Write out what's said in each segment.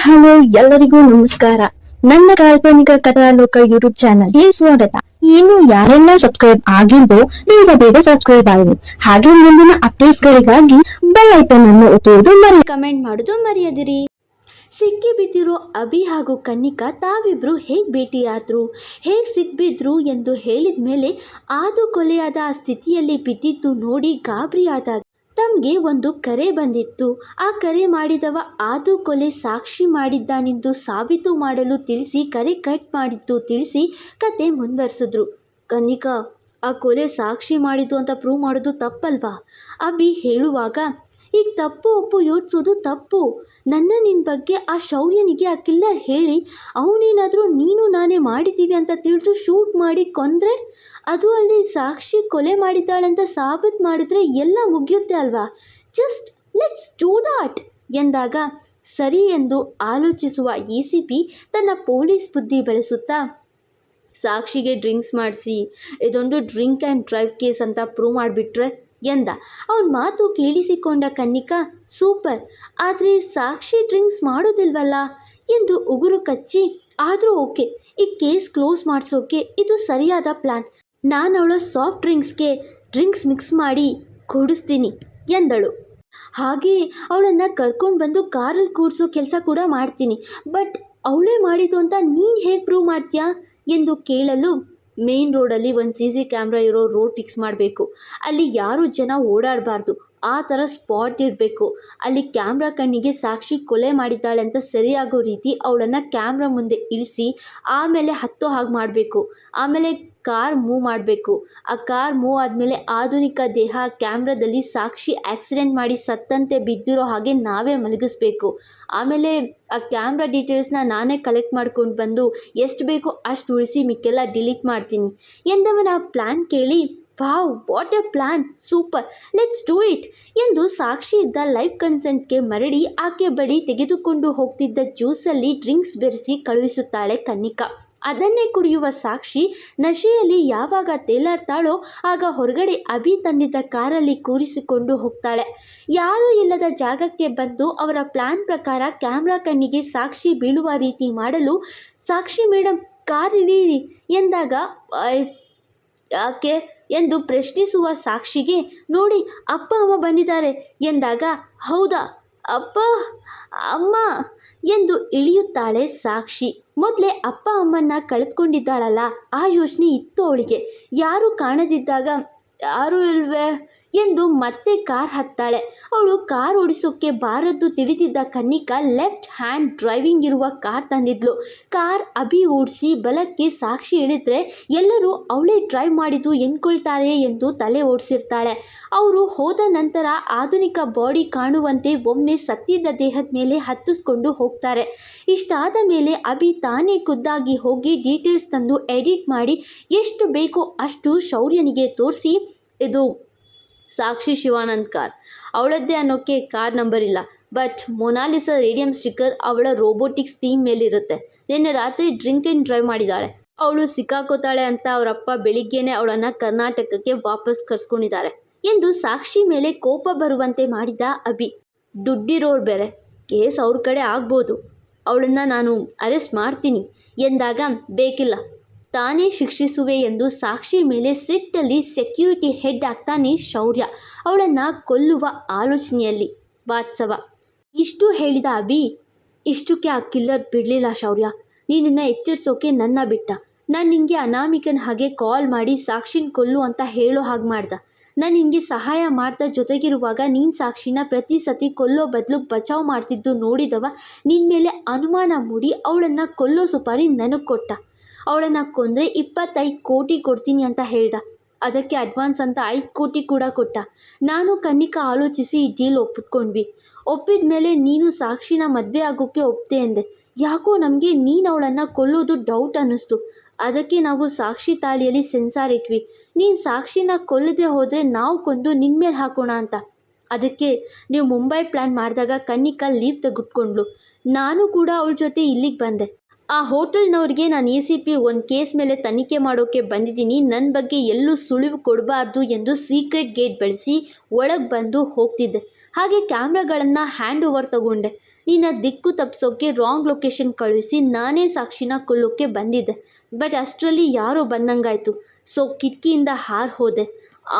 Hello, ಎಲ್ಲರಿಗೂ ನಮಸ್ಕಾರ. ನನ್ನ ಕಾಲ್ಪನಿಕ ಕಥಾಲೋಕ ಯೂಟ್ಯೂಬ್ ಚಾನಲ್ಗೆ ಸ್ವಾಗತ. ಇನ್ನು ಯಾರೆಲ್ಲ ಸಬ್ಸ್ಕ್ರೈಬ್ ಆಗಿದ್ದೋ ಬೇಗ ಬೇಗ ಸಬ್ಸ್ಕ್ರೈಬ್ ಆಗಿ ಹಾಗೆ ಮುಂದಿನ ಅಪ್ಡೇಟ್ಸ್ ಗಳಿಗಾಗಿ ಬೆಲ್ ಐಕನ್ ಅನ್ನು ಒತ್ತುವುದು ಮರಿ ಕಮೆಂಟ್ ಮಾಡೋದು ಮರೆಯದಿರಿ. ಸಿಕ್ಕಿ ಬಿದ್ದಿರೋ ಅಭಿ ಹಾಗೂ ಕನ್ನಿಕಾ ತಾವಿಬ್ರು ಹೇಗೆ ಭೇಟಿಯಾದ್ರು? ಹೇಗೆ ಸಿಕ್ಬಿದ್ರು ಎಂದು ಹೇಳಿದ ಮೇಲೆ ಆದು ಕೊಲೆಯಾದ ಸ್ಥಿತಿಯಲ್ಲಿ ಬಿದ್ದಿದ್ದು ನೋಡಿ ಗಾಬರಿಯಾದಾಗ ತಮಗೆ ಒಂದು ಕರೆ ಬಂದಿತ್ತು. ಆ ಕರೆ ಮಾಡಿದವ ಆದು ಕೊಲೆ ಸಾಕ್ಷಿ ಮಾಡಿದ್ದಾನೆಂದು ಸಾಬೀತು ಮಾಡಲು ತಿಳಿಸಿ ಕರೆ ಕಟ್ ಮಾಡಿದ್ದು ತಿಳಿಸಿ ಕತೆ ಮುಂದುವರೆಸಿದ್ರು. ಕನ್ನಿಕಾ, ಆ ಕೊಲೆ ಸಾಕ್ಷಿ ಮಾಡಿದ್ದು ಅಂತ ಪ್ರೂವ್ ಮಾಡೋದು ತಪ್ಪಲ್ವಾ? ಅಬಿ ಹೇಳುವಾಗ ಈಗ ತಪ್ಪು ಒಪ್ಪು ಯೋಚಿಸೋದು ತಪ್ಪು. ನನ್ನ ನಿನ್ನ ಬಗ್ಗೆ ಆ ಶೌರ್ಯನಿಗೆ ಆ ಕಿಲ್ಲರ್ ಹೇಳಿ, ಅವನೇನಾದರೂ ನೀನು ನಾನೇ ಮಾಡಿದ್ದೀವಿ ಅಂತ ತಿಳಿದು ಶೂಟ್ ಮಾಡಿ ಕೊಂದರೆ? ಅದು ಅಲ್ಲಿ ಸಾಕ್ಷಿ ಕೊಲೆ ಮಾಡಿದ್ದಾಳಂತ ಸಾಬೀತು ಮಾಡಿದ್ರೆ ಎಲ್ಲ ಮುಗಿಯುತ್ತೆ ಅಲ್ವಾ? ಜಸ್ಟ್ ಲೆಟ್ಸ್ ಡೂ ದಾಟ್ ಎಂದಾಗ ಸರಿ ಎಂದು ಆಲೋಚಿಸುವ ಇ ಸಿ ಪಿ ತನ್ನ ಪೊಲೀಸ್ ಬುದ್ಧಿ ಬೆಳೆಸುತ್ತಾ, ಸಾಕ್ಷಿಗೆ ಡ್ರಿಂಕ್ಸ್ ಮಾಡಿಸಿ, ಇದೊಂದು ಡ್ರಿಂಕ್ ಆ್ಯಂಡ್ ಡ್ರೈವ್ ಕೇಸ್ ಅಂತ ಪ್ರೂವ್ ಮಾಡಿಬಿಟ್ರೆ ಎಂದ. ಅವನ ಮಾತು ಕೇಳಿಸಿಕೊಂಡ ಕನ್ನಿಕಾ, ಸೂಪರ್. ಆದರೆ ಸಾಕ್ಷಿ ಡ್ರಿಂಕ್ಸ್ ಮಾಡೋದಿಲ್ವಲ್ಲ? ಎಂದು ಉಗುರು ಕಚ್ಚಿ, ಆದರೂ ಓಕೆ. ಈ ಕೇಸ್ ಕ್ಲೋಸ್ ಮಾಡಿಸೋಕೆ ಇದು ಸರಿಯಾದ ಪ್ಲ್ಯಾನ್ ನಾನು ಅವಳ ಸಾಫ್ಟ್ ಡ್ರಿಂಕ್ಸ್ಗೆ ಡ್ರಿಂಕ್ಸ್ ಮಿಕ್ಸ್ ಮಾಡಿ ಕೊಡಿಸ್ತೀನಿ, ಎಂದಳು. ಹಾಗೆ ಅವಳನ್ನು ಕರ್ಕೊಂಡು ಬಂದು ಕಾರಲ್ಲಿ ಕೂರಿಸೋ ಕೆಲಸ ಕೂಡ ಮಾಡ್ತೀನಿ. ಬಟ್ ಅವಳೇ ಮಾಡಿದ್ದು ಅಂತ ನೀನು ಹೇಗೆ ಪ್ರೂವ್ ಮಾಡ್ತೀಯಾ? ಎಂದು ಕೇಳಲು ಮೇನ್ ರೋಡಲ್ಲಿ ಒಂದು ಸಿ ಸಿ ಕ್ಯಾಮ್ರಾ ಇರೋ ರೋಡ್ ಫಿಕ್ಸ್ ಮಾಡಬೇಕು. ಅಲ್ಲಿ ಯಾರೂ ಜನ ಓಡಾಡಬಾರ್ದು, ಆ ಥರ ಸ್ಪಾಟ್ ಇರಬೇಕು ಅಲ್ಲಿ ಕ್ಯಾಮ್ರಾ ಕಣ್ಣಿಗೆ ಸಾಕ್ಷಿ ಕೊಲೆ ಮಾಡಿದ್ದಾಳೆ ಅಂತ ಸರಿಯಾಗೋ ರೀತಿ ಅವಳನ್ನು ಕ್ಯಾಮ್ರಾ ಮುಂದೆ ಇಳಿಸಿ, ಆಮೇಲೆ ಹತ್ತೋ ಹಾಗೆ ಮಾಡಬೇಕು. ಆಮೇಲೆ ಕಾರ್ ಮೂವ್ ಮಾಡಬೇಕು. ಆ ಕಾರ್ ಮೂವ್ ಆದಮೇಲೆ ಆಧುನಿಕ ದೇಹ ಕ್ಯಾಮ್ರಾದಲ್ಲಿ ಸಾಕ್ಷಿ ಆಕ್ಸಿಡೆಂಟ್ ಮಾಡಿ ಸತ್ತಂತೆ ಬಿದ್ದಿರೋ ಹಾಗೆ ನಾವೇ ಮಲಗಿಸ್ಬೇಕು. ಆಮೇಲೆ ಆ ಕ್ಯಾಮ್ರಾ ಡೀಟೇಲ್ಸ್ನ ನಾನೇ ಕಲೆಕ್ಟ್ ಮಾಡ್ಕೊಂಡು ಬಂದು ಎಷ್ಟು ಬೇಕೋ ಅಷ್ಟು ಉಳಿಸಿ ಮಿಕ್ಕೆಲ್ಲ ಡಿಲೀಟ್ ಮಾಡ್ತೀನಿ. ಎಂದವನ ಪ್ಲ್ಯಾನ್ ಕೇಳಿ, wow, what a plan super, let's do it ಎಂದು ಸಾಕ್ಷಿ ಇದ್ದ ಲೈಫ್ ಕನ್ಸೆಂಟ್ಗೆ ಮರಳಿ ಆಕೆ ಬಳಿ ತೆಗೆದುಕೊಂಡು ಹೋಗ್ತಿದ್ದ ಜ್ಯೂಸಲ್ಲಿ ಡ್ರಿಂಕ್ಸ್ ಬೆರೆಸಿ ಕಳುಹಿಸುತ್ತಾಳೆ ಕನ್ನಿಕಾ. ಅದನ್ನೇ ಕುಡಿಯುವ ಸಾಕ್ಷಿ ನಶೆಯಲ್ಲಿ ಯಾವಾಗ ತೇಲಾಡ್ತಾಳೋ ಆಗ ಹೊರಗಡೆ ಅಭಿ ತಂದಿದ್ದ ಕಾರಲ್ಲಿ ಕೂರಿಸಿಕೊಂಡು ಹೋಗ್ತಾಳೆ. ಯಾರೂ ಇಲ್ಲದ ಜಾಗಕ್ಕೆ ಬಂದು ಅವರ ಪ್ಲ್ಯಾನ್ ಪ್ರಕಾರ ಕ್ಯಾಮ್ರಾ ಕಣ್ಣಿಗೆ ಸಾಕ್ಷಿ ಬೀಳುವ ರೀತಿ ಮಾಡಲು ಸಾಕ್ಷಿ ಮೇಡಮ್ ಕಾರ್ ಎಂದಾಗ "ಆಯ್, ಯಾಕೆ? ಎಂದು ಪ್ರಶ್ನಿಸುವ ಸಾಕ್ಷಿಗೆ ನೋಡಿ ಅಪ್ಪ ಅಮ್ಮ ಬಂದಿದ್ದಾರೆ ಎಂದಾಗ ಹೌದಾ ಅಪ್ಪ ಅಮ್ಮ ಎಂದು ಇಳಿಯುತ್ತಾಳೆ ಸಾಕ್ಷಿ. ಮೊದಲೇ ಅಪ್ಪ ಅಮ್ಮನ್ನ ಕಳೆದುಕೊಂಡಿದ್ದಾಳಲ್ಲ, ಆ ಯೋಚನೆ ಇತ್ತು ಅವಳಿಗೆ. ಯಾರು ಕಾಣದಿದ್ದಾಗ, ಯಾರೂ ಇಲ್ವೇ? ಎಂದು ಮತ್ತೆ ಕಾರ್ ಹತ್ತಾಳೆ. ಅವಳು ಕಾರ್ ಓಡಿಸೋಕ್ಕೆ ಬಾರದ್ದು ತಿಳಿದಿದ್ದ ಕನ್ನಿಕಾ ಲೆಫ್ಟ್ ಹ್ಯಾಂಡ್ ಡ್ರೈವಿಂಗ್ ಇರುವ ಕಾರ್ ತಂದಿದ್ಲು. ಕಾರ್ ಅಭಿ ಓಡಿಸಿ ಬಲಕ್ಕೆ ಸಾಕ್ಷಿ ಹೇಳಿದ್ರೆ ಎಲ್ಲರೂ ಅವಳೇ ಡ್ರೈವ್ ಮಾಡಿದ್ದು ಎಂದ್ಕೊಳ್ತಾರೆ ಎಂದು ತಲೆ ಓಡಿಸಿರ್ತಾಳೆ. ಅವರು ಹೋದ ನಂತರ ಆಧುನಿಕ ಬಾಡಿ ಕಾಣುವಂತೆ ಒಮ್ಮೆ ಸತ್ತಿದ್ದ ದೇಹದ ಮೇಲೆ ಹತ್ತಿಸ್ಕೊಂಡು ಹೋಗ್ತಾರೆ. ಇಷ್ಟಾದ ಮೇಲೆ ಅಭಿ ತಾನೇ ಖುದ್ದಾಗಿ ಹೋಗಿ ಡೀಟೇಲ್ಸ್ ತಂದು ಎಡಿಟ್ ಮಾಡಿ, ಎಷ್ಟು ಬೇಕೋ ಅಷ್ಟು ಶೌರ್ಯನಿಗೆ ತೋರಿಸಿ, ಇದು ಸಾಕ್ಷಿ ಶಿವಾನಂದ್ ಕಾರ್ ಅವಳದ್ದೇ ಅನ್ನೋಕ್ಕೆ ಕಾರ್ ನಂಬರ್ ಇಲ್ಲ. But Mona Lisa radium sticker ಅವಳ ರೋಬೋಟಿಕ್ಸ್ ಥೀಮ್ ಮೇಲಿರುತ್ತೆ. ನಿನ್ನೆ ರಾತ್ರಿ ಡ್ರಿಂಕ್ ಆ್ಯಂಡ್ ಡ್ರೈವ್ ಮಾಡಿದ್ದಾಳೆ ಅವಳು ಸಿಕ್ಕಾಕೋತಾಳೆ ಅಂತ ಅವರಪ್ಪ ಬೆಳಿಗ್ಗೆನೆ ಅವಳನ್ನು ಕರ್ನಾಟಕಕ್ಕೆ ವಾಪಸ್ ಕರ್ಸ್ಕೊಂಡಿದ್ದಾರೆ. ಎಂದು ಸಾಕ್ಷಿ ಮೇಲೆ ಕೋಪ ಬರುವಂತೆ ಮಾಡಿದ ಅಭಿ. ದುಡ್ಡಿರೋರು ಬೇರೆ. ಕೇಸ್ ಅವ್ರ ಕಡೆ ಆಗ್ಬೋದು. ಅವಳನ್ನು ನಾನು ಅರೆಸ್ಟ್ ಮಾಡ್ತೀನಿ. ಎಂದಾಗ ಬೇಕಿಲ್ಲ. ತಾನೇ ಶಿಕ್ಷಿಸುವೆ ಎಂದು ಸಾಕ್ಷಿ ಮೇಲೆ ಸಿಟ್ಟಲ್ಲಿ ಸೆಕ್ಯೂರಿಟಿ ಹೆಡ್ ಆಗ್ತಾನೆ ಶೌರ್ಯ. ಅವಳನ್ನು ಕೊಲ್ಲುವ ಆಲೋಚನೆಯಲ್ಲಿ. ವಾತ್ಸವ. ಇಷ್ಟು ಹೇಳಿದ ಅಭಿ, ಇಷ್ಟಕ್ಕೆ ಆ ಕಿಲ್ಲರ್ ಬಿಡಲಿಲ್ಲ ಶೌರ್ಯ. ನೀನನ್ನು ಎಚ್ಚರಿಸೋಕೆ ನನ್ನ ಬಿಟ್ಟ. ನಾನು ನಿಮಗೆ ಅನಾಮಿಕನ ಹಾಗೆ ಕಾಲ್ ಮಾಡಿ ಸಾಕ್ಷಿನ ಕೊಲ್ಲು ಅಂತ ಹೇಳೋ ಹಾಗೆ ಮಾಡ್ದ. ನಾನು ನಿನಗೆ ಸಹಾಯ ಮಾಡ್ತಾ ಜೊತೆಗಿರುವಾಗ ನೀನು ಸಾಕ್ಷಿನ ಪ್ರತಿ ಸತಿ ಕೊಲ್ಲೋ ಬದಲು ಬಚಾವ್ ಮಾಡ್ತಿದ್ದು ನೋಡಿದವ. ನಿನ್ನ ಮೇಲೆ ಅನುಮಾನ ಮೂಡಿ ಅವಳನ್ನು ಕೊಲ್ಲೋ ಸುಪಾರಿ ನನಗೆ ಕೊಟ್ಟ. ಅವಳನ್ನು ಕೊಂದರೆ ಇಪ್ಪತ್ತೈದು ಕೋಟಿ ಕೊಡ್ತೀನಿ ಅಂತ ಹೇಳ್ದ. ಅದಕ್ಕೆ ಅಡ್ವಾನ್ಸ್ ಅಂತ ಐದು ಕೋಟಿ ಕೂಡ ಕೊಟ್ಟ. ನಾನು ಕನ್ನಿಕಾ ಆಲೋಚಿಸಿ ಈ ಡೀಲ್ ಒಪ್ಪಿಕೊಂಡ್ವಿ ಒಪ್ಪಿದ ಮೇಲೆ ನೀನು ಸಾಕ್ಷಿನ ಮದುವೆ ಆಗೋಕ್ಕೆ ಒಪ್ತೆ ಅಂದೆ. ಯಾಕೋ ನಮಗೆ ನೀನು ಅವಳನ್ನು ಕೊಲ್ಲೋದು ಡೌಟ್ ಅನ್ನಿಸ್ತು. ಅದಕ್ಕೆ ನಾವು ಸಾಕ್ಷಿ ತಾಳಿಯಲ್ಲಿ ಸೆನ್ಸಾರ್ ಇಟ್ವಿ. ನೀನು ಸಾಕ್ಷಿನ ಕೊಲ್ಲದೆ ಹೋದರೆ ನಾವು ಕೊಂದು ನಿನ್ನ ಮೇಲೆ ಹಾಕೋಣ ಅಂತ. ಅದಕ್ಕೆ ನೀವು ಮುಂಬೈ ಪ್ಲ್ಯಾನ್ ಮಾಡಿದಾಗ ಕನ್ನಿಕಾ ಲೀವ್ ತೆಗೆದುಕೊಂಡ್ಳು. ನಾನು ಕೂಡ ಅವಳ ಜೊತೆ ಇಲ್ಲಿಗೆ ಬಂದೆ. ಆ ಹೋಟೆಲ್ನವ್ರಿಗೆ ನಾನು ಇ ಸಿ ಪಿ ಒಂದು ಕೇಸ್ ಮೇಲೆ ತನಿಖೆ ಮಾಡೋಕ್ಕೆ ಬಂದಿದ್ದೀನಿ. ನನ್ನ ಬಗ್ಗೆ ಎಲ್ಲೂ ಸುಳಿವು ಕೊಡಬಾರ್ದು ಎಂದು ಸೀಕ್ರೆಟ್ ಗೇಟ್ ಬಳಸಿ ಒಳಗೆ ಬಂದು ಹೋಗ್ತಿದ್ದೆ. ಹಾಗೆ ಕ್ಯಾಮ್ರಾಗಳನ್ನು ಹ್ಯಾಂಡ್ ಓವರ್ ತಗೊಂಡೆ. ನಿನ್ನ ದಿಕ್ಕು ತಪ್ಪಿಸೋಕ್ಕೆ ರಾಂಗ್ ಲೊಕೇಶನ್ ಕಳುಹಿಸಿ ನಾನೇ ಸಾಕ್ಷಿನ ಕೊಲ್ಲೋಕ್ಕೆ ಬಂದಿದ್ದೆ. ಬಟ್ ಅಷ್ಟರಲ್ಲಿ ಯಾರೋ ಬಂದಂಗಾಯ್ತು. ಸೊ ಕಿಟಕಿಯಿಂದ ಹಾರು ಹೋದೆ.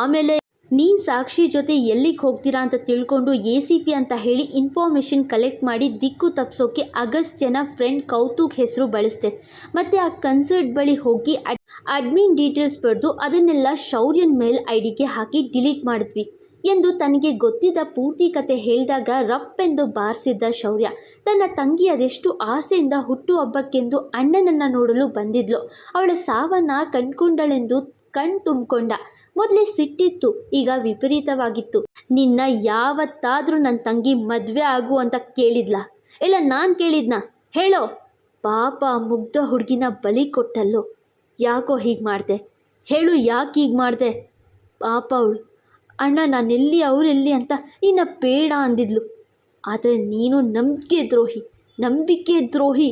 ಆಮೇಲೆ ನೀನು ಸಾಕ್ಷಿ ಜೊತೆ ಎಲ್ಲಿಗೆ ಹೋಗ್ತೀರಾ ಅಂತ ತಿಳ್ಕೊಂಡು ಎ ಸಿ ಪಿ ಅಂತ ಹೇಳಿ ಇನ್ಫಾರ್ಮೇಷನ್ ಕಲೆಕ್ಟ್ ಮಾಡಿ ದಿಕ್ಕು ತಪ್ಪಿಸೋಕೆ ಅಗಸ್ತ್ಯನ ಫ್ರೆಂಡ್ ಕೌತುಕ್ ಹೆಸರು ಬಳಸ್ತೆ ಮತ್ತು ಆ ಕನ್ಸರ್ಟ್ ಬಳಿ ಹೋಗಿ ಅಡ್ ಅಡ್ಮಿನ್ ಡೀಟೇಲ್ಸ್ ಪಡೆದು ಅದನ್ನೆಲ್ಲ ಶೌರ್ಯನ್ ಮೇಲ್ ಐ ಡಿಗೆ ಹಾಕಿ ಡಿಲೀಟ್ ಮಾಡಿದ್ವಿ. ಎಂದು ತನಗೆ ಗೊತ್ತಿದ್ದ ಪೂರ್ತಿ ಕತೆ ಹೇಳಿದಾಗ ರಪ್ಪೆಂದು ಬಾರಿಸಿದ್ದ ಶೌರ್ಯ ತನ್ನ ತಂಗಿ ಅದೆಷ್ಟು ಆಸೆಯಿಂದ ಹುಟ್ಟು ಹಬ್ಬಕ್ಕೆಂದು ಅಣ್ಣನನ್ನು ನೋಡಲು ಬಂದಿದ್ಲು. ಅವಳ ಸಾವನ್ನ ಕಂಡ್ಕೊಂಡಳೆಂದು ಕಣ್ ತುಂಬಿಕೊಂಡ. ಮೊದಲೇ ಸಿಟ್ಟಿತ್ತು, ಈಗ ವಿಪರೀತವಾಗಿತ್ತು. ನಿನ್ನ ಯಾವತ್ತಾದರೂ ನನ್ನ ತಂಗಿ ಮದುವೆ ಆಗು ಅಂತ ಕೇಳಿದ್ಲ? ಇಲ್ಲ, ನಾನು ಕೇಳಿದ್ನ? ಹೇಳೋ? ಪಾಪ ಮುಗ್ಧ ಹುಡುಗಿನ ಬಲಿ ಕೊಟ್ಟಲ್ಲೋ? ಯಾಕೋ ಹೀಗೆ ಮಾಡಿದೆ? ಹೇಳು, ಯಾಕೆ ಹೀಗೆ ಮಾಡಿದೆ? ಪಾಪ ಅವಳು. ಅಣ್ಣ ನಾನೆಲ್ಲಿ ಅವರೆಲ್ಲಿ ಅಂತ ನಿನ್ನ ಬೇಡ ಅಂದಿದ್ಲು. ಆದರೆ ನೀನು ನಂಬಿಕೆ ದ್ರೋಹಿ ನಂಬಿಕೆ ದ್ರೋಹಿ.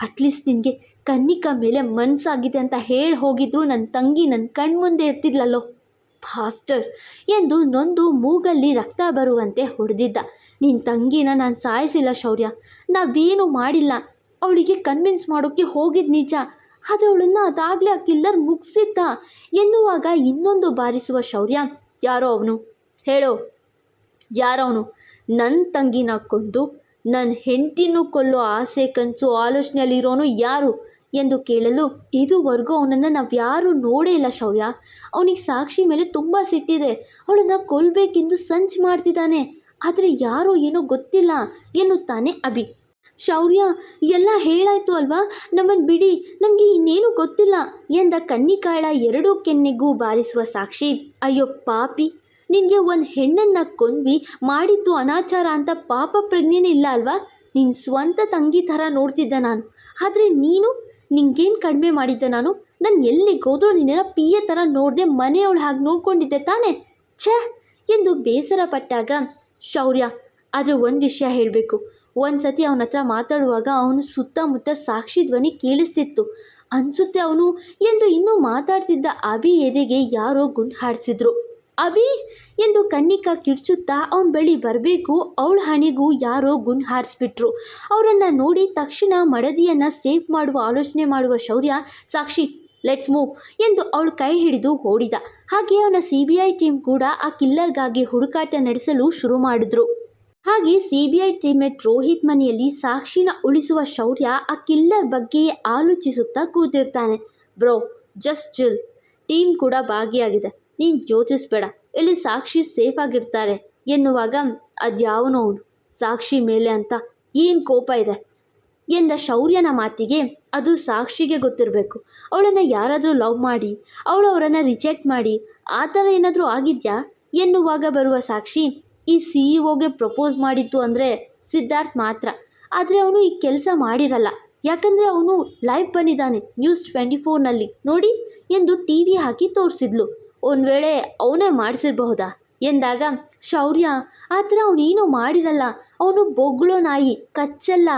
ಅಟ್ಲೀಸ್ಟ್ ನಿನಗೆ ಕನ್ನಿಕಾ ಮೇಲೆ ಮನಸ್ಸಾಗಿದೆ ಅಂತ ಹೇಳಿ ಹೋಗಿದ್ರು ನನ್ನ ತಂಗಿ ನನ್ನ ಕಣ್ಮುಂದೆ ಇರ್ತಿದ್ಲಲ್ಲೋ? ಫಾಸ್ಟರ್ ಎಂದು ನೊಂದು ಮೂಗಲ್ಲಿ ರಕ್ತ ಬರುವಂತೆ ಹೊಡೆದಿದ್ದ. ನಿನ್ನ ತಂಗಿನ ನಾನು ಸಾಯಿಸಿಲ್ಲ ಶೌರ್ಯ. ನಾವೇನು ಮಾಡಿಲ್ಲ. ಅವಳಿಗೆ ಕನ್ವಿನ್ಸ್ ಮಾಡೋಕ್ಕೆ ಹೋಗಿದ್ದು ನಿಜ. ಅದು ಅವಳನ್ನು ಅದಾಗಲೇ ಆ ಕಿಲ್ಲರ್ ಮುಗಿಸಿದ್ದ ಎನ್ನುವಾಗ ಇನ್ನೊಂದು ಬಾರಿಸುವ ಶೌರ್ಯ. ಯಾರೋ ಅವನು. ಹೇಳೋ. ಯಾರವನು ನನ್ನ ತಂಗಿನ ಕೊಂದು ನನ್ನ ಹೆಂಡತಿನೂ ಕೊಲ್ಲೋ ಆಸೆ, ಕನಸು, ಆಲೋಚನೆಯಲ್ಲಿರೋನು ಯಾರು? ಎಂದು ಕೇಳಲು ಇದುವರೆಗೂ ಅವನನ್ನು ನಾವು ಯಾರೂ ನೋಡೇ ಇಲ್ಲ ಶೌರ್ಯ. ಅವನಿಗೆ ಸಾಕ್ಷಿ ಮೇಲೆ ತುಂಬ ಸಿಟ್ಟಿದೆ. ಅವಳನ್ನು ಕೊಲ್ಲಬೇಕೆಂದು ಸಂಚು ಮಾಡ್ತಿದ್ದಾನೆ ಆದರೆ ಯಾರೋ ಏನೋ ಗೊತ್ತಿಲ್ಲ, ಎನ್ನುತ್ತಾನೆ ಅಭಿ. ಶೌರ್ಯ, ಎಲ್ಲ ಹೇಳಾಯ್ತು ಅಲ್ವಾ? ನಮ್ಮನ್ನು ಬಿಡಿ. ನಮಗೆ ಇನ್ನೇನು ಗೊತ್ತಿಲ್ಲ, ಎಂದ ಕನ್ನಿಕಾಳ ಎರಡೂ ಕೆನ್ನೆಗೂ ಬಾರಿಸುವ ಸಾಕ್ಷಿ. ಅಯ್ಯೋ ಪಾಪಿ, ನಿನಗೆ ಒಂದು ಹೆಣ್ಣನ್ನು ಕೊಂದ್ವಿ ಮಾಡಿದ್ದು ಅನಾಚಾರ ಅಂತ ಪಾಪ ಪ್ರಜ್ಞೆನೇ ಇಲ್ಲ ಅಲ್ವಾ? ನಿನ್ನ ಸ್ವಂತ ತಂಗಿ ಥರ ನೋಡ್ತಿದ್ದೆ ನಾನು. ಆದರೆ ನೀನು ನಿಂಗೇನು ಕಡಿಮೆ ಮಾಡಿದ್ದೆ ನಾನು? ನಾನು ಎಲ್ಲಿ ಹೋದ್ರೂ ನಿನ್ನೆಲ್ಲ ಪಿಯ ಥರ ನೋಡಿದೆ ಮನೆಯವಳು ಹಾಗೆ ನೋಡ್ಕೊಂಡಿದ್ದೆ ತಾನೇ? ಛೇ! ಎಂದು ಬೇಸರ ಪಟ್ಟಾಗ ಶೌರ್ಯ, ಆದರೆ ಒಂದು ವಿಷಯ ಹೇಳಬೇಕು. ಒಂದು ಸತಿ ಅವನ ಹತ್ರ ಮಾತಾಡುವಾಗ ಅವನು ಸುತ್ತಮುತ್ತ ಸಾಕ್ಷಿ ಧ್ವನಿ ಕೇಳಿಸ್ತಿತ್ತು. ಅನಿಸುತ್ತೆ ಅವನು ಎಂದು ಇನ್ನೂ ಮಾತಾಡ್ತಿದ್ದ ಅಭಿ ಎದೆಗೆ ಯಾರೋ ಗುಂಡು ಹಾಡಿಸಿದ್ರು. ಅಭಿ ಎಂದು ಕನ್ನಿಕಾ ಕಿಡ್ಚುತ್ತಾ ಅವನ ಬಳಿ ಬರಬೇಕು, ಅವಳ ಹಣೆಗೂ ಯಾರೋ ಗುಣ ಹಾರಿಸ್ಬಿಟ್ರು. ಅವರನ್ನು ನೋಡಿ ತಕ್ಷಣ ಮಡದಿಯನ್ನು ಸೇಫ್ ಮಾಡುವ, ಆಲೋಚನೆ ಮಾಡುವ ಶೌರ್ಯ, ಸಾಕ್ಷಿ, ಲೆಟ್ಸ್ ಮೂವ್ ಎಂದು ಅವಳು ಕೈ ಹಿಡಿದು ಓಡಿದ. ಹಾಗೆ ಅವನ ಸಿ ಬಿ ಐ ಟೀಮ್ ಕೂಡ ಆ ಕಿಲ್ಲರ್ಗಾಗಿ ಹುಡುಕಾಟ ನಡೆಸಲು ಶುರು ಮಾಡಿದ್ರು. ಹಾಗೆ C B I teammate Rohit ಮನೆಯಲ್ಲಿ ಸಾಕ್ಷಿನ ಉಳಿಸುವ ಶೌರ್ಯ ಆ ಕಿಲ್ಲರ್ ಬಗ್ಗೆ ಆಲೋಚಿಸುತ್ತಾ ಕೂತಿರ್ತಾನೆ. ಬ್ರೋ, ಜಸ್ಟ್ ಚಿಲ್ ಟೀಮ್ ಕೂಡ ಭಾಗಿಯಾಗಿದೆ. ನೀನು ಯೋಚಿಸ್ಬೇಡ. ಇಲ್ಲಿ ಸಾಕ್ಷಿ ಸೇಫ್ ಆಗಿರ್ತಾರೆ ಎನ್ನುವಾಗ ಅದ್ಯಾವನೋ ಸಾಕ್ಷಿ ಮೇಲೆ ಅಂತ ಏನು ಕೋಪ ಇದೆ? ಎಂದ ಶೌರ್ಯನ ಮಾತಿಗೆ ಅದು ಸಾಕ್ಷಿಗೆ ಗೊತ್ತಿರಬೇಕು. ಅವಳನ್ನು ಯಾರಾದರೂ ಲವ್ ಮಾಡಿ, ಅವಳು ಅವರನ್ನು ರಿಜೆಕ್ಟ್ ಮಾಡಿ, ಆ ಥರ ಏನಾದರೂ ಆಗಿದ್ಯಾ? ಎನ್ನುವಾಗ ಬರುವ ಸಾಕ್ಷಿ ಈ ಸಿ ಇ ಪ್ರಪೋಸ್ ಮಾಡಿತ್ತು ಅಂದರೆ ಸಿದ್ಧಾರ್ಥ್ ಮಾತ್ರ. ಆದರೆ ಅವನು ಈ ಕೆಲಸ ಮಾಡಿರಲ್ಲ. ಯಾಕಂದರೆ ಅವನು ಲೈವ್ ಬಂದಿದ್ದಾನೆ ನ್ಯೂಸ್ ಟ್ವೆಂಟಿ ಫೋರ್ನಲ್ಲಿ ನೋಡಿ, ಎಂದು ಟಿ ವಿ ಹಾಕಿ ತೋರಿಸಿದ್ಲು. ಒಂದು ವೇಳೆ ಅವನೇ ಮಾಡಿಸಿರಬಹುದಾ? ಎಂದಾಗ, ಶೌರ್ಯ, ಆ ಥರ ಅವನೇನೂ ಮಾಡಿರಲ್ಲ. ಅವನು ಬೊಗ್ಳೋ ನಾಯಿ, ಕಚ್ಚಲ್ಲ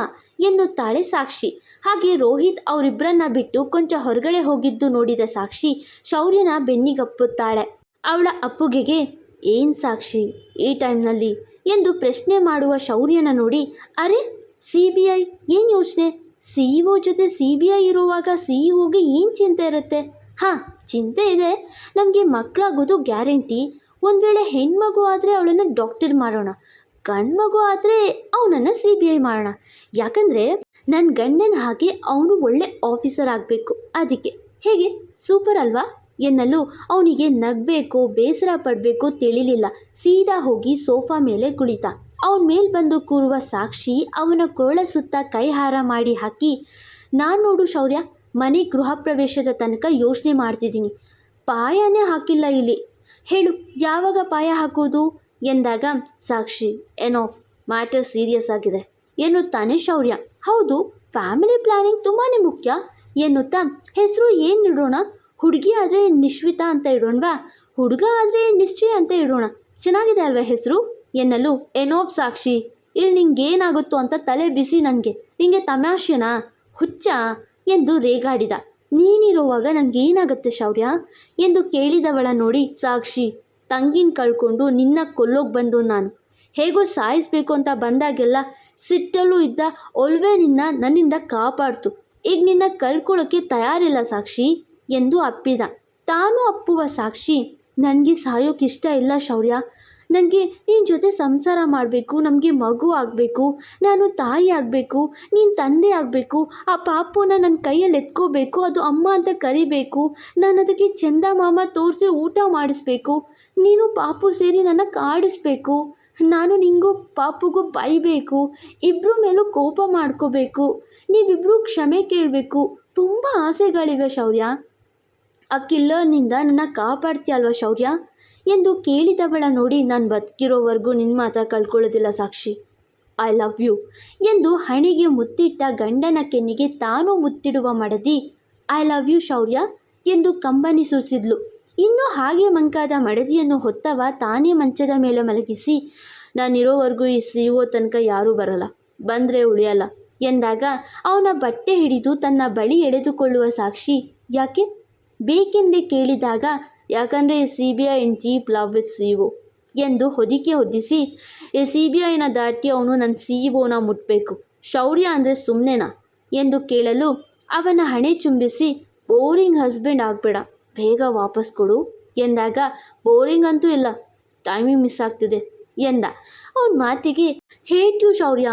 ಎನ್ನುತ್ತಾಳೆ ಸಾಕ್ಷಿ. ಹಾಗೆ ರೋಹಿತ್ ಅವರಿಬ್ಬರನ್ನ ಬಿಟ್ಟು ಕೊಂಚ ಹೊರಗಡೆ ಹೋಗಿದ್ದು ನೋಡಿದ ಸಾಕ್ಷಿ ಶೌರ್ಯನ ಬೆನ್ನಿಗಪ್ಪುತ್ತಾಳೆ ಅವಳ ಅಪ್ಪುಗೆಗೆ ಏನು ಸಾಕ್ಷಿ ಈ ಟೈಮ್ನಲ್ಲಿ? ಎಂದು ಪ್ರಶ್ನೆ ಮಾಡುವ ಶೌರ್ಯನ ನೋಡಿ, ಅರೆ, ಸಿ ಬಿ ಐ ಏನು ಯೋಚನೆ? ಸಿ ಇ ಒ ಜೊತೆ ಸಿ ಬಿ ಐ ಇರುವಾಗ ಸಿ ಇ ಒಗೆ ಏನು ಚಿಂತೆ ಇರುತ್ತೆ? ಹಾಂ, ಚಿಂತೆ ಇದೆ. ನಮಗೆ ಮಕ್ಕಳಾಗೋದು ಗ್ಯಾರಂಟಿ. ಒಂದು ವೇಳೆ ಹೆಣ್ಮಗು ಆದರೆ ಅವಳನ್ನು ಡಾಕ್ಟರ್ ಮಾಡೋಣ. ಗಂಡ್ಮಗು ಆದರೆ ಅವನನ್ನು ಸಿ ಬಿ ಐ ಮಾಡೋಣ. ಯಾಕಂದರೆ ನನ್ನ ಗಂಡನ ಹಾಗೆ ಅವನು ಒಳ್ಳೆ ಆಫೀಸರ್ ಆಗಬೇಕು. ಅದಕ್ಕೆ. ಹೇಗೆ? ಸೂಪರ್ ಅಲ್ವಾ? ಎನ್ನಲು ಅವನಿಗೆ ನಗಬೇಕು, ಬೇಸರ ಪಡಬೇಕು ತಿಳಿಲಿಲ್ಲ. ಸೀದಾ ಹೋಗಿ ಸೋಫಾ ಮೇಲೆ ಕುಳಿತ. ಅವನ ಮೇಲೆ ಬಂದು ಕೂರುವ ಸಾಕ್ಷಿ ಅವನ ಕೋಳ ಸುತ್ತ ಕೈ ಹಾರ ಮಾಡಿ ಹಾಕಿ, ನಾನು ನೋಡು ಶೌರ್ಯ ಮನೆ ಗೃಹ ಪ್ರವೇಶದ ತನಕ ಯೋಚನೆ ಮಾಡ್ತಿದ್ದೀನಿ. ಪಾಯನೇ ಹಾಕಿಲ್ಲ ಇಲ್ಲಿ. ಹೇಳು, ಯಾವಾಗ ಪಾಯ ಹಾಕೋದು ಎಂದಾಗ, ಸಾಕ್ಷಿ ಎನೋಫ್ ಮ್ಯಾಟರ್ ಸೀರಿಯಸ್ ಆಗಿದೆ ಎನ್ನುತ್ತಾನೆ ಶೌರ್ಯ ಹೌದು ಫ್ಯಾಮಿಲಿ ಪ್ಲಾನಿಂಗ್ ತುಂಬಾ ಮುಖ್ಯ ಎನ್ನುತ್ತಾ, ಹೆಸರು ಏನು ಇಡೋಣ? ಹುಡುಗಿ ಆದರೆ ನಿಶ್ವಿತಾ ಅಂತ ಇಡೋಣವಾ? ಹುಡುಗ ಆದರೆ ನಿಶ್ಚಯ ಅಂತ ಇಡೋಣ? ಚೆನ್ನಾಗಿದೆ ಅಲ್ವಾ ಹೆಸರು? ಎನ್ನಲು ಎನೋಫ್ ಸಾಕ್ಷಿ. ಇಲ್ಲಿ ನಿಂಗೆ ಏನಾಗುತ್ತೋ ಅಂತ ತಲೆ ಬಿಸಿ ನನಗೆ ನಿಂಗೆ ತಮಾಷೆನಾ? ಹುಚ್ಚ? ಎಂದು ರೇಗಾಡಿದ. ನೀನಿರುವಾಗ ನನಗೇನಾಗತ್ತೆ ಶೌರ್ಯ? ಎಂದು ಕೇಳಿದವಳ ನೋಡಿ, ಸಾಕ್ಷಿ, ತಂಗಿನ ಕಳ್ಕೊಂಡು ನಿನ್ನ ಕೊಲ್ಲೋಗಿ ಬಂದು ನಾನು. ಹೇಗೋ ಸಾಯಿಸ್ಬೇಕು ಅಂತ ಬಂದಾಗೆಲ್ಲ ಸಿಟ್ಟಲ್ಲೂ ಇದ್ದ ಒಲ್ವೇ ನಿನ್ನ ನನ್ನಿಂದ ಕಾಪಾಡ್ತು. ಈಗ ನಿನ್ನ ಕಳ್ಕೊಳ್ಳೋಕ್ಕೆ ತಯಾರಿಲ್ಲ ಸಾಕ್ಷಿ, ಎಂದು ಅಪ್ಪಿದ. ತಾನು ಅಪ್ಪುವ ಸಾಕ್ಷಿ, ನನಗೆ ಸಾಯೋಕ್ಕಿಷ್ಟ ಇಲ್ಲ ಶೌರ್ಯ. ನನಗೆ ನಿನ್ನ ಜೊತೆ ಸಂಸಾರ ಮಾಡಬೇಕು, ನಮಗೆ ಮಗು ಆಗಬೇಕು, ನಾನು ತಾಯಿ ಆಗಬೇಕು, ನೀನು ತಂದೆ ಆಗಬೇಕು, ಆ ಪಾಪುನ ನನ್ನ ಕೈಯಲ್ಲಿ ಎತ್ಕೋಬೇಕು, ಅದು ಅಮ್ಮ ಅಂತ ಕರಿಬೇಕು, ನಾನು ಅದಕ್ಕೆ ಚಂದ ಮಾಮ ತೋರಿಸಿ ಊಟ ಮಾಡಿಸ್ಬೇಕು, ನೀನು ಪಾಪು ಸೇರಿ ನನ್ನ ಕಾಡಿಸ್ಬೇಕು, ನಾನು ನಿಂಗೂ ಪಾಪುಗೂ ಬೈಬೇಕು ಇಬ್ಬರ ಮೇಲೂ ಕೋಪ ಮಾಡ್ಕೋಬೇಕು ನೀವಿಬ್ಬರೂ ಕ್ಷಮೆ ಕೇಳಬೇಕು, ತುಂಬ ಆಸೆಗಳಿವೆ ಶೌರ್ಯ. ಆ ಕಿಲ್ಲರ್ನಿಂದ ನನ್ನ ಕಾಪಾಡ್ತೀಯಲ್ವ ಶೌರ್ಯ? ಎಂದು ಕೇಳಿದವಳ ನೋಡಿ ನಾನು ಬದುಕಿರೋವರೆಗೂ ನಿನ್ನ ಮಾತ್ರ ಕಳ್ಕೊಳ್ಳೋದಿಲ್ಲ ಸಾಕ್ಷಿ. ಐ ಲವ್ ಯು ಎಂದು ಹಣೆಗೆ ಮುತ್ತಿಟ್ಟ ಗಂಡನ ಕೆನ್ನಿಗೆ ತಾನು ಮುತ್ತಿಡುವ ಮಡದಿ, ಐ ಲವ್ ಯು ಶೌರ್ಯ ಎಂದು ಕಂಬನಿ ಸುರಿಸಿದ್ಲು. ಇನ್ನು ಹಾಗೆ ಮಂಕಾದ ಮಡದಿಯನ್ನು ಹೊತ್ತವ ತಾನೇ ಮಂಚದ ಮೇಲೆ ಮಲಗಿಸಿ, ನಾನಿರೋವರೆಗೂ ಈ ಸಿ ಒ ತನಕ ಯಾರೂ ಬರಲ್ಲ, ಬಂದರೆ ಉಳಿಯಲ್ಲ ಎಂದಾಗ ಅವನ ಬಟ್ಟೆ ಹಿಡಿದು ತನ್ನ ಬಳಿ ಎಳೆದುಕೊಳ್ಳುವ ಸಾಕ್ಷಿ, ಯಾಕೆ? ಬೇಕೆಂದೇ ಕೇಳಿದಾಗ, ಯಾಕಂದರೆ C B I in cheap love with C O ಎಂದು ಹೊದಿಕೆ ಹೊದಿಸಿ ಸಿ ಬಿ ಐನ ದಾಟಿ ಅವನು ನನ್ನ ಸಿ ಒನ ಮುಟ್ಟಬೇಕು ಶೌರ್ಯ ಅಂದರೆ ಸುಮ್ಮನೆನಾ ಎಂದು ಕೇಳಲು ಅವನ ಹಣೆ ಚುಂಬಿಸಿ, ಬೋರಿಂಗ್ ಹಸ್ಬೆಂಡ್ ಆಗಬೇಡ, ಬೇಗ ವಾಪಸ್ ಕೊಡು ಎಂದಾಗ, ಬೋರಿಂಗ್ ಅಂತೂ ಇಲ್ಲ, ಟೈಮಿಂಗ್ ಮಿಸ್ ಆಗ್ತಿದೆ ಎಂದ. ಅವನ ಮಾತಿಗೆ ಹೇಟ್ ಯು ಶೌರ್ಯ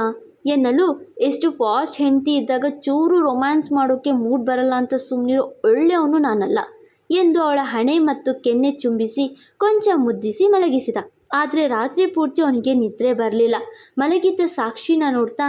ಎನ್ನಲು ಎಷ್ಟು ಫಾಸ್ಟ್ ಹೆಂಡತಿ ಇದ್ದಾಗ ಚೂರು ರೊಮ್ಯಾನ್ಸ್ ಮಾಡೋಕ್ಕೆ ಮೂಡ್ ಬರಲ್ಲ ಅಂತ ಸುಮ್ಮನಿರೋ ಒಳ್ಳೆಯವನು ನಾನಲ್ಲ ಎಂದು ಅವಳ ಹಣೆ ಮತ್ತು ಕೆನ್ನೆ ಚುಂಬಿಸಿ ಕೊಂಚ ಮುದ್ದಿಸಿ ಮಲಗಿಸಿದ. ಆದರೆ ರಾತ್ರಿ ಪೂರ್ತಿ ಅವನಿಗೆ ನಿದ್ರೆ ಬರಲಿಲ್ಲ. ಮಲಗಿದ್ದ ಸಾಕ್ಷಿನ ನೋಡ್ತಾ,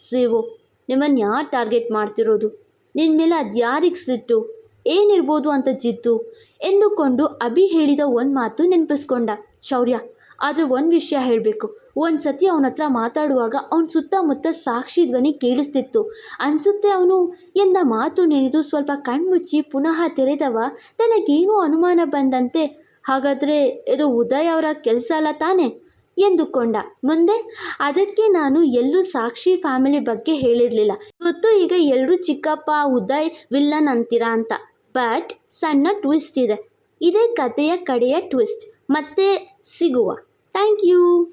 ಸೇವು ನಿಮ್ಮನ್ನು ಯಾರು ಟಾರ್ಗೆಟ್ ಮಾಡ್ತಿರೋದು? ನಿನ್ನ ಮೇಲೆ ಅದು ಯಾರಿಗೆ ಸಿಟ್ಟು? ಏನಿರ್ಬೋದು ಅಂತ ಜಿದ್ದು ಎಂದುಕೊಂಡು ಅಭಿ ಹೇಳಿದ ಒಂದು ಮಾತು ನೆನಪಿಸ್ಕೊಂಡ. ಶೌರ್ಯ, ಆದರೆ ಒಂದು ವಿಷಯ ಹೇಳಬೇಕು. ಒಂದು ಸತಿ ಅವನ ಹತ್ರ ಮಾತಾಡುವಾಗ ಅವನ ಸುತ್ತಮುತ್ತ ಸಾಕ್ಷಿ ಧ್ವನಿ ಕೇಳಿಸ್ತಿತ್ತು. ಅನಿಸುತ್ತೆ ಅವನು, ಎಂದ ಮಾತು ನೆನೆದು ಸ್ವಲ್ಪ ಕಣ್ಮುಚ್ಚಿ ಪುನಃ ತೆರೆದವ, ತನಗೇನೋ ಅನುಮಾನ ಬಂದಂತೆ, ಹಾಗಾದರೆ ಇದು ಉದಯ್ ಅವರ ಕೆಲಸ ಅಲ್ಲ ತಾನೆ? ಎಂದುಕೊಂಡ. ಮುಂದೆ, ಅದಕ್ಕೆ ನಾನು ಎಲ್ಲೂ ಸಾಕ್ಷಿ ಫ್ಯಾಮಿಲಿ ಬಗ್ಗೆ ಹೇಳಿರಲಿಲ್ಲ. ಇವತ್ತು ಈಗ ಎಲ್ಲರೂ ಚಿಕ್ಕಪ್ಪ, ಉದಯ್ ವಿಲ್ಲನ್ ಅಂತೀರಾ ಅಂತ. ಬಟ್ ಸಣ್ಣ ಟ್ವಿಸ್ಟ್ ಇದೆ. ಇದೇ ಕಥೆಯ ಕಡೆಯ ಟ್ವಿಸ್ಟ್ ಮತ್ತೆ ಸಿಗುವ. Thank you